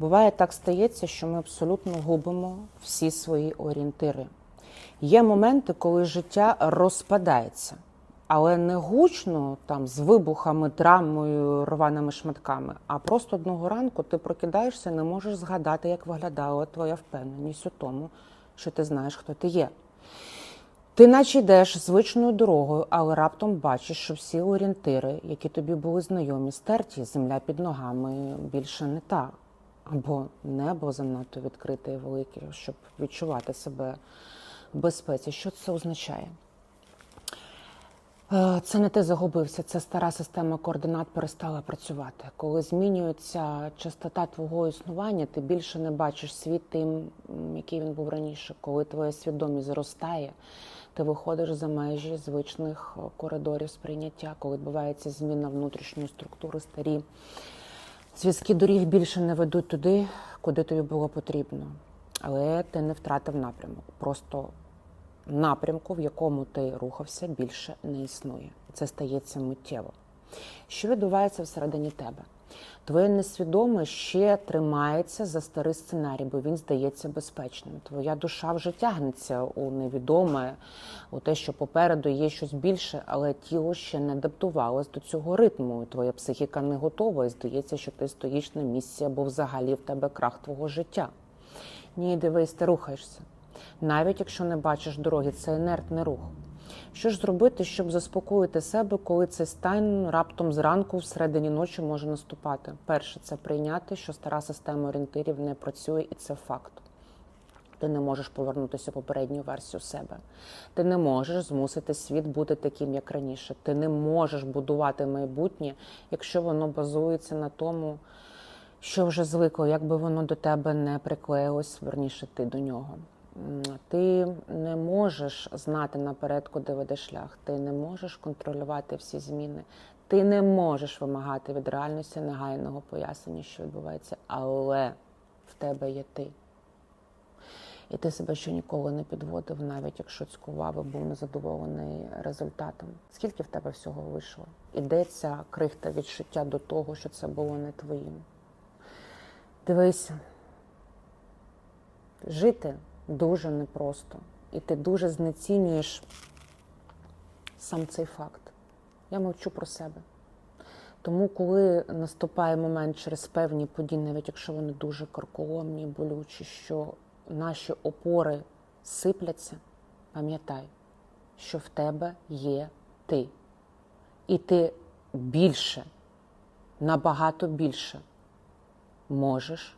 Буває так стається, що ми абсолютно губимо всі свої орієнтири. Є моменти, коли життя розпадається, але не гучно там з вибухами, драмою, рваними шматками. А просто одного ранку ти прокидаєшся не можеш згадати, як виглядала твоя впевненість у тому, що ти знаєш, хто ти є. Ти наче йдеш звичною дорогою, але раптом бачиш, що всі орієнтири, які тобі були знайомі, стерті, земля під ногами більше не та. Або небо занадто відкрите і велике, щоб відчувати себе в безпеці. Що це означає? Е, Це не ти загубився, це стара система координат перестала працювати. Коли змінюється частота твого існування, ти більше не бачиш світ тим, який він був раніше. Коли твоя свідомість зростає, ти виходиш за межі звичних е, коридорів сприйняття, коли відбувається зміна внутрішньої структури, старі зв'язки доріг більше не ведуть туди, куди тобі було потрібно. Але ти не втратив напрямок. Просто напрямку, в якому ти рухався, більше не існує. Це стається миттєво. Що відбувається всередині тебе? Твоє несвідоме ще тримається за старий сценарій, бо він здається безпечним. Твоя душа вже тягнеться у невідоме, у те, що попереду є щось більше, але тіло ще не адаптувалось до цього ритму. Твоя психіка не готова, і здається, що ти стоїш на місці або взагалі в тебе крах твого життя. Ні, дивись, ти рухаєшся. Навіть якщо не бачиш дороги, це інертний рух. Що ж зробити, щоб заспокоїти себе, коли цей стан раптом зранку, всередині ночі може наступати? Перше, це прийняти, що стара система орієнтирів не працює, і це факт. Ти не можеш повернутися в попередню версію себе. Ти не можеш змусити світ бути таким, як раніше. Ти не можеш будувати майбутнє, якщо воно базується на тому, що вже звикло, як би воно до тебе не приклеїлось, верніше ти до нього. Ти не можеш знати наперед, куди веде шлях. Ти не можеш контролювати всі зміни. Ти не можеш вимагати від реальності негайного пояснення, що відбувається, але в тебе є ти. І ти себе ще ніколи не підводив, навіть якщо цькував і був незадоволений результатом. Скільки в тебе всього вийшло? І де ця крихта відчуття до того, що це було не твоїм? Дивися, жити дуже непросто, і ти дуже знецінюєш сам цей факт. Я мовчу про себе. Тому, коли наступає момент через певні події, навіть якщо вони дуже карколомні, болючі, що наші опори сипляться, пам'ятай, що в тебе є ти. І ти більше, набагато більше можеш